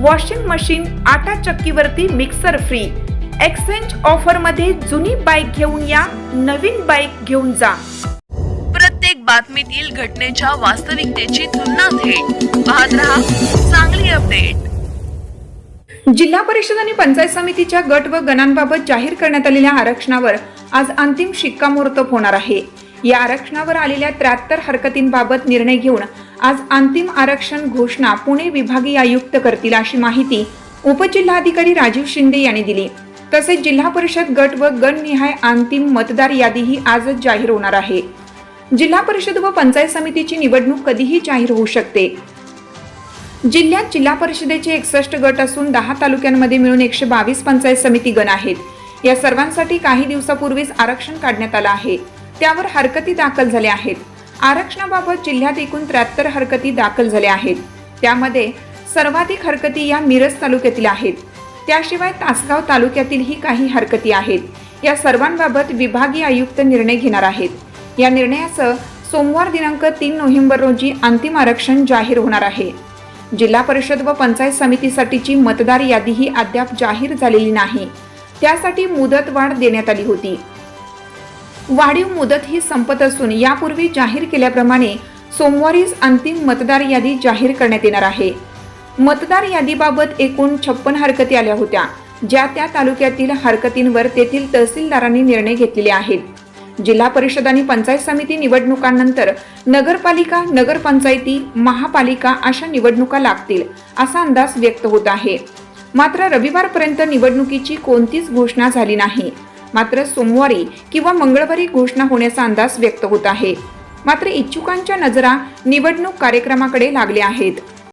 Washing machine आटा चक्कीवरती mixer free exchange ऑफरमध्ये जुनी बाईक घेऊन या नवीन बाईक घेऊन जा. प्रत्येक बातमीतील घटनेच्या वास्तविकतेची तुलना थेट. पाहत रहा चांगली अपडेट जिल्हा परिषद आणि पंचायत समितीच्या गट व गणांबाबत जाहीर करण्यात आलेल्या आरक्षणावर आज अंतिम शिक्कामोर्तब होणार आहे. या आरक्षणावर आलेल्या त्र्याहत्तर हरकतींबाबत निर्णय घेऊन आज अंतिम आरक्षण घोषणा पुणे विभागीय आयुक्त करतील अशी माहिती उपजिल्हाधिकारी राजीव शिंदे यांनी दिली. तसेच जिल्हा परिषद गट व गणनिहाय अंतिम मतदार यादीही आजच जाहीर होणार आहे. जिल्हा परिषद व पंचायत समितीची निवडणूक कधीही जाहीर होऊ शकते. जिल्ह्यात जिल्हा परिषदेचे एकसष्ट गट असून दहा तालुक्यांमध्ये मिळून एकशे बावीस पंचायत समिती गण आहेत. या सर्वांसाठी काही दिवसापूर्वीच आरक्षण काढण्यात आलं आहे. त्यावर हरकती दाखल झाल्या आहेत. आरक्षणाबाबत जिल्ह्यात एकूण त्र्याहत्तर हरकती दाखल झाल्या आहेत. त्यामध्ये सर्वाधिक हरकती या मिरज तालुक्यातील आहेत. त्याशिवाय तासगाव तालुक्यातीलही काही हरकती आहेत. या सर्वांबाबत विभागीय आयुक्त निर्णय घेणार आहेत. या निर्णयाचं सोमवार दिनांक तीन नोव्हेंबर रोजी अंतिम आरक्षण जाहीर होणार आहे. जिल्हा परिषद व पंचायत समितीसाठीची मतदार यादीही अद्याप जाहीर झालेली नाही. त्यासाठी मुदतवाढ देण्यात आली होती. वाढीव मुदत ही संपत असून यापूर्वी जाहीर केल्याप्रमाणे सोमवारीच अंतिम मतदार यादी जाहीर करण्यात येणार आहे. मतदार यादीबाबत एकूण छप्पन हरकती आल्या होत्या ज्या त्या तालुक्यातील हरकतींवर तेथील तहसीलदारांनी निर्णय घेतलेले आहेत. जिल्हा परिषद आणि पंचायत समिती निवडणुकांनंतर नगरपालिका नगरपंचायती महापालिका अशा निवडणुका लागतील असा अंदाज व्यक्त होत आहे. मात्र रविवारपर्यंत निवडणुकीची कोणतीच घोषणा झाली नाही. मात्र सोमवारी किंवा मंगळवारी घोषणा होण्याचा अंदाज व्यक्त होत आहे. मात्र इच्छुकांच्या नजरा निवडणूक कार्यक्रमाकडे लागल्या आहेत.